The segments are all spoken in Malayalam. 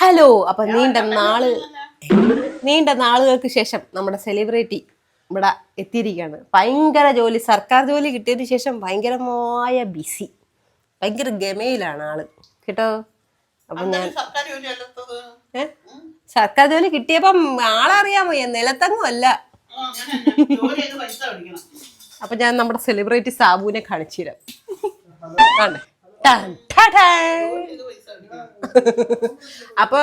ഹലോ അപ്പൊ നീണ്ട നാൾ നീണ്ട നാളുകൾക്ക് ശേഷം നമ്മുടെ സെലിബ്രിറ്റി ഇവിടെ എത്തിയിരിക്കുകയാണ്. ഭയങ്കര ജോലി സർക്കാർ ജോലി കിട്ടിയതിന് ശേഷം ഭയങ്കരമായ ബിസി ഭയങ്കര ഗമയിലാണ് ആൾ. കേട്ടോ? അപ്പൊ ഞാൻ സർക്കാർ ജോലി കിട്ടിയപ്പം ആളറിയാമോ നിലത്തങ്ങും അല്ല. അപ്പൊ ഞാൻ നമ്മുടെ സെലിബ്രിറ്റി സാബുവിനെ കാണിച്ചു തരാം? അപ്പൊ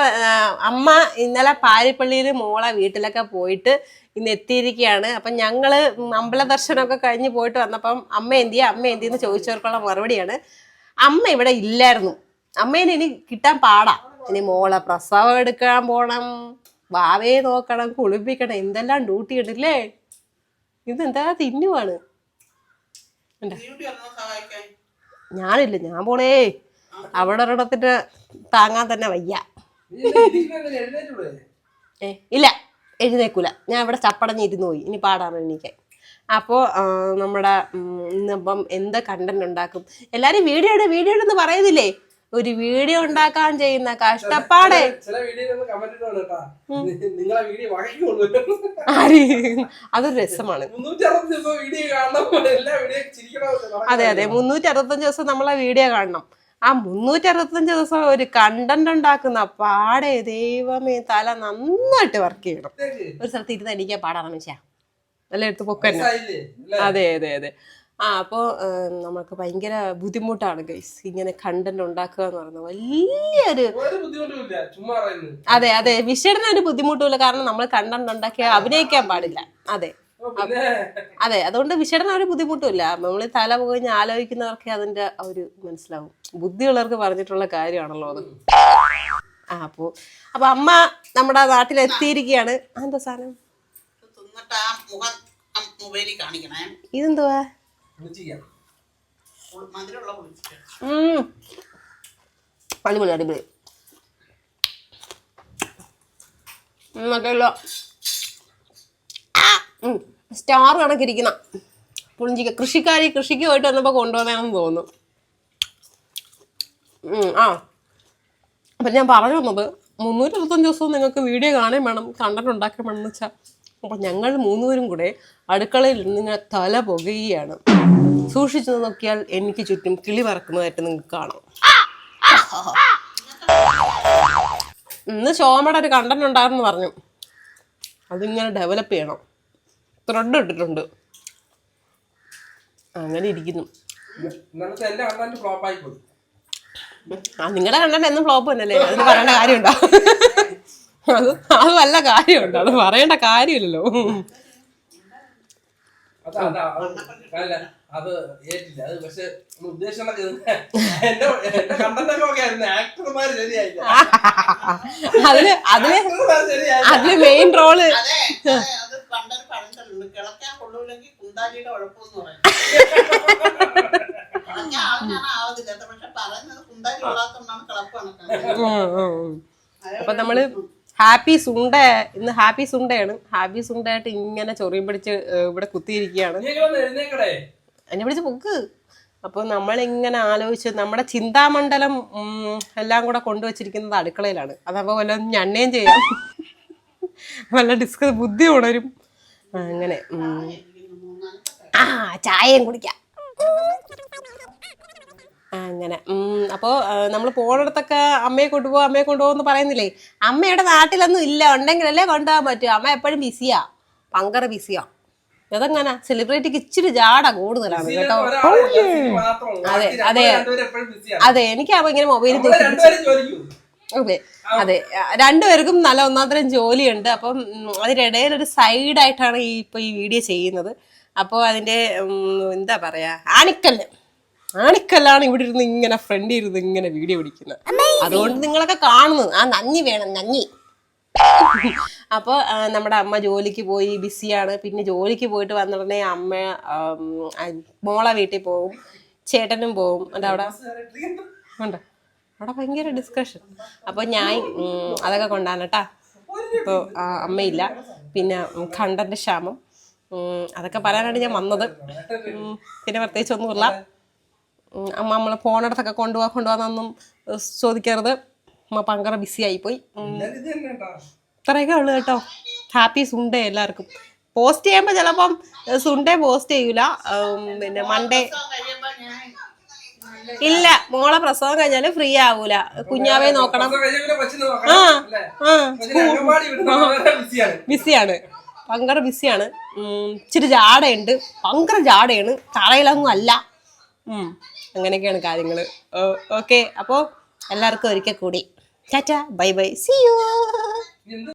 അമ്മ ഇന്നലെ പാരിപ്പള്ളിയിൽ മോളെ വീട്ടിലൊക്കെ പോയിട്ട് ഇന്ന് എത്തിയിരിക്കുകയാണ് അപ്പൊ ഞങ്ങൾ അമ്പല ദർശനമൊക്കെ കഴിഞ്ഞ് പോയിട്ട് വന്നപ്പം അമ്മ എന്തിയ അമ്മ എന്തിയെന്ന് ചോദിച്ചവർക്കുള്ള മറുപടിയാണ്. അമ്മ ഇവിടെ ഇല്ലായിരുന്നു. അമ്മേനെ ഇനി കിട്ടാൻ പാടാ. ഇനി മോളെ പ്രസവം എടുക്കാൻ പോണം വാവേ നോക്കണം കുളിപ്പിക്കണം എന്തെല്ലാം ഡ്യൂട്ടി ഉണ്ടല്ലേ ഇതെന്താ തിന്നുവാണ്? സഹായിക്കാൻ ഞാനില്ല ഞാൻ പോണേ. അവിടെ ഒരിടത്തിന്റെ താങ്ങാൻ തന്നെ വയ്യ. ഏ ഇല്ല എഴുന്നേക്കൂല. ഞാൻ ഇവിടെ ചപ്പടഞ്ഞിരുന്ന് പോയി. ഇനി പാടാൻ എണീക്കാൻ അപ്പോൾ നമ്മുടെ ഇന്നിപ്പം എന്ത് കണ്ടന്റ് ഉണ്ടാക്കും? എല്ലാവരും വീഡിയോ ഇട് വീഡിയോ ഇടെന്ന് പറയുന്നില്ലേ? ഒരു വീഡിയോ ഉണ്ടാക്കാൻ ചെയ്യുന്ന കഷ്ടപ്പാടെ. അതൊരു രസമാണ്. അതെ അതെ. മുന്നൂറ്റി അറുപത്തഞ്ച് ദിവസം നമ്മളെ വീഡിയോ കാണണം. ആ മുന്നൂറ്റി അറുപത്തഞ്ച് ദിവസം ഒരു കണ്ടന്റ് ഉണ്ടാക്കുന്ന പാടെ ദൈവമേ തല നന്നായിട്ട് വർക്ക് ചെയ്യണം. ഒരു സ്ഥലത്ത് ഇരുന്ന് എനിക്ക് പാടാണെന്ന് വെച്ചാ നല്ല എടുത്ത് പൊക്കന്നെ. അതെ അതെ അതെ. ആ അപ്പോൾ നമുക്ക് ഭയങ്കര ബുദ്ധിമുട്ടാണ് ഗൈസ് ഇങ്ങനെ കണ്ടന്റ് ഉണ്ടാക്കുക എന്ന് പറയുന്നത്. വലിയൊരു അതെ അതെ. വിഷയുടെ ഒരു ബുദ്ധിമുട്ടുമില്ല. കാരണം നമ്മൾ കണ്ടന്റ് ഉണ്ടാക്കിയ അഭിനയിക്കാൻ പാടില്ല. അതെ. അതെ അതുകൊണ്ട് വിഷയുടെ ഒരു ബുദ്ധിമുട്ടുമില്ല. നമ്മൾ തല പോയി ആലോചിക്കുന്നവർക്ക് അതിന്റെ ഒരു മനസ്സിലാവും. ബുദ്ധിയുള്ളവർക്ക് പറഞ്ഞിട്ടുള്ള കാര്യമാണല്ലോ അത്. ആ അപ്പോ അപ്പൊ അമ്മ നമ്മുടെ നാട്ടിൽ എത്തിയിരിക്കുകയാണ്. എന്താ സാധനം? ഇത് മുഖം ആ മൊബൈലിൽ കാണിക്കണേ. ഇതെന്തുവാ? അടിപൊളി അടിപൊളി. സ്റ്റാർ കണക്കിരിക്കുന്ന പുളിഞ്ചിക്ക. കൃഷിക്കാരി കൃഷിക്ക് പോയിട്ട് വന്നപ്പോൾ കൊണ്ടുവന്നതാണെന്ന് തോന്നുന്നു. ആ. അപ്പം ഞാൻ പറഞ്ഞു വന്നത് മുന്നൂറ്റി അറുപത്തഞ്ച് ദിവസവും നിങ്ങൾക്ക് വീഡിയോ കാണേം വേണം കണ്ടന്റ് ഉണ്ടാക്കാൻ വേണം എന്ന് വെച്ചാൽ അപ്പം ഞങ്ങൾ മൂന്നുപേരും കൂടെ അടുക്കളയിൽ നിന്ന് തല പുകയാണ് സൂക്ഷിച്ചു നോക്കിയാൽ എനിക്ക് ചുറ്റും കിളി പറക്കുന്നതായിട്ട് നിങ്ങൾക്ക് കാണാം. ഇന്ന് ശോമയുടെ ഒരു കണ്ടന്റ് ഉണ്ടായിരുന്നു പറഞ്ഞു. അതിങ്ങനെ ഡെവലപ്പ് ചെയ്യണം. ത്രെഡ് ഇട്ടിട്ടുണ്ട്. അങ്ങനെ ഇരിക്കുന്നു. ആ നിങ്ങളുടെ കണ്ടന്റ് എന്നും ഫ്ലോപ്പ് തന്നെയല്ലേ? അതിന് പറയേണ്ട കാര്യമുണ്ടോ? അത് അത് വല്ല കാര്യമുണ്ട്. അത് പറയേണ്ട കാര്യമില്ലല്ലോ. അത് അതാ അല്ല അത് ഏറ്റില്ല. അത് പക്ഷെ ഉദ്ദേശം എന്റെ എന്റെ കണ്ടന്റൊക്കെ ഓക്കെ ആയിരുന്നു. ആക്ടർമാര് ശരിയായില്ല. അതിൽ അതിൽ അതിൽ മെയിൻ റോൾ അപ്പൊ നമ്മൾ ഹാപ്പി സുണ്ട ഇന്ന് ഹാപ്പി സുണ്ടയാണ്. ഹാപ്പി സുണ്ടയായിട്ട് ഇങ്ങനെ ചൊറിയും പിടിച്ച് ഇവിടെ കുത്തിയിരിക്കുകയാണ്. എന്നെ പിടിച്ച് പൊക്ക്. അപ്പോൾ നമ്മളിങ്ങനെ ആലോചിച്ച് നമ്മുടെ ചിന്താമണ്ഡലം എല്ലാം കൂടെ കൊണ്ടുവച്ചിരിക്കുന്നത് അടുക്കളയിലാണ്. അതപ്പോൾ വല്ല ഞണ്ണയും ചെയ്യാം. നല്ല ഡിസ്കസ് ബുദ്ധി ഉണരും അങ്ങനെ ആ ചായയും കുടിക്കാം. അങ്ങനെ. അപ്പോൾ നമ്മൾ പോകണടത്തൊക്കെ അമ്മയെ കൊണ്ടുപോകും അമ്മയെ കൊണ്ടുപോകുമെന്ന് പറയുന്നില്ലേ? അമ്മയുടെ നാട്ടിലൊന്നും ഇല്ല. ഉണ്ടെങ്കിലല്ലേ കൊണ്ടുപോകാൻ പറ്റും. അമ്മ എപ്പോഴും ബിസിയാ. ഭയങ്കര ബിസിയാ. അതങ്ങനെ? സെലിബ്രിറ്റിക്ക് ഇച്ചിരി ജാട കൂടുതലാണ് കേട്ടോ. അതെ, അതെ. അതെ. എനിക്ക് അപ്പൊ ഇങ്ങനെ മൊബൈലിൽ അതെ അതെ. രണ്ടുപേർക്കും നല്ല ഒന്നാന്തരം ജോലിയുണ്ട്. അപ്പം അതിനിടയിൽ ഒരു സൈഡായിട്ടാണ് ഈ ഇപ്പൊ ഈ വീഡിയോ ചെയ്യുന്നത്. അപ്പോൾ അതിന്റെ എന്താ പറയാ? ആണിക്കല്ല് ആണിക്കല്ലാണ് ഇവിടെ ഇരുന്ന് ഇങ്ങനെ ഫ്രണ്ട് ഇരുന്ന് ഇങ്ങനെ വീഡിയോ പിടിക്കുന്നത് അതുകൊണ്ട് നിങ്ങളൊക്കെ കാണുന്നു ആ നന്ദി വേണം നന്ദി. അപ്പോൾ നമ്മുടെ അമ്മ ജോലിക്ക് പോയി ബിസിയാണ് പിന്നെ ജോലിക്ക് പോയിട്ട് വന്നിടനെ അമ്മ മോളെ വീട്ടിൽ പോവും ചേട്ടനും പോവും. എന്താ അവിടെ? ഉണ്ട്. അവിടെ ഭയങ്കര ഡിസ്കഷൻ അപ്പോൾ ഞാൻ അതൊക്കെ കൊണ്ടാണ് കേട്ടാ ഇപ്പോൾ അമ്മയില്ല. പിന്നെ കണ്ടന്റെ ക്ഷാമം. അതൊക്കെ പറയാനാണ് ഞാൻ വന്നത്. പിന്നെ പ്രത്യേകിച്ച് ഒന്നുമില്ല. നമ്മളെ പോണിടത്തൊക്കെ കൊണ്ടുപോകാൻ കൊണ്ടുപോകാനൊന്നും ഏഹ്, ചോദിക്കരുത്. അമ്മ ഭയങ്കര ബിസി ആയിപ്പോയി. ഇത്രയൊക്കെ ഉള്ളു കേട്ടോ. ഹാപ്പി സുണ്ടേ എല്ലാവർക്കും. പോസ്റ്റ് ചെയ്യുമ്പോൾ ചിലപ്പം സുണ്ടേ പോസ്റ്റ് ചെയ്യൂല. പിന്നെ മൺഡേ ഇല്ല മോളെ പ്രസവം കഴിഞ്ഞാൽ ഫ്രീ ആവൂല. കുഞ്ഞാവേ നോക്കണം. ആ ബിസിയാണ് ഭയങ്കര ബിസിയാണ് ഇച്ചിരി ജാടയുണ്ട്. ഭയങ്കര ജാടയാണ്. തറയിലൊന്നും അല്ല. അങ്ങനെയൊക്കെയാണ് കാര്യങ്ങൾ ഓക്കെ. അപ്പോൾ എല്ലാവർക്കും ഒരിക്കൽ കൂടി. Tata. Bye bye. See you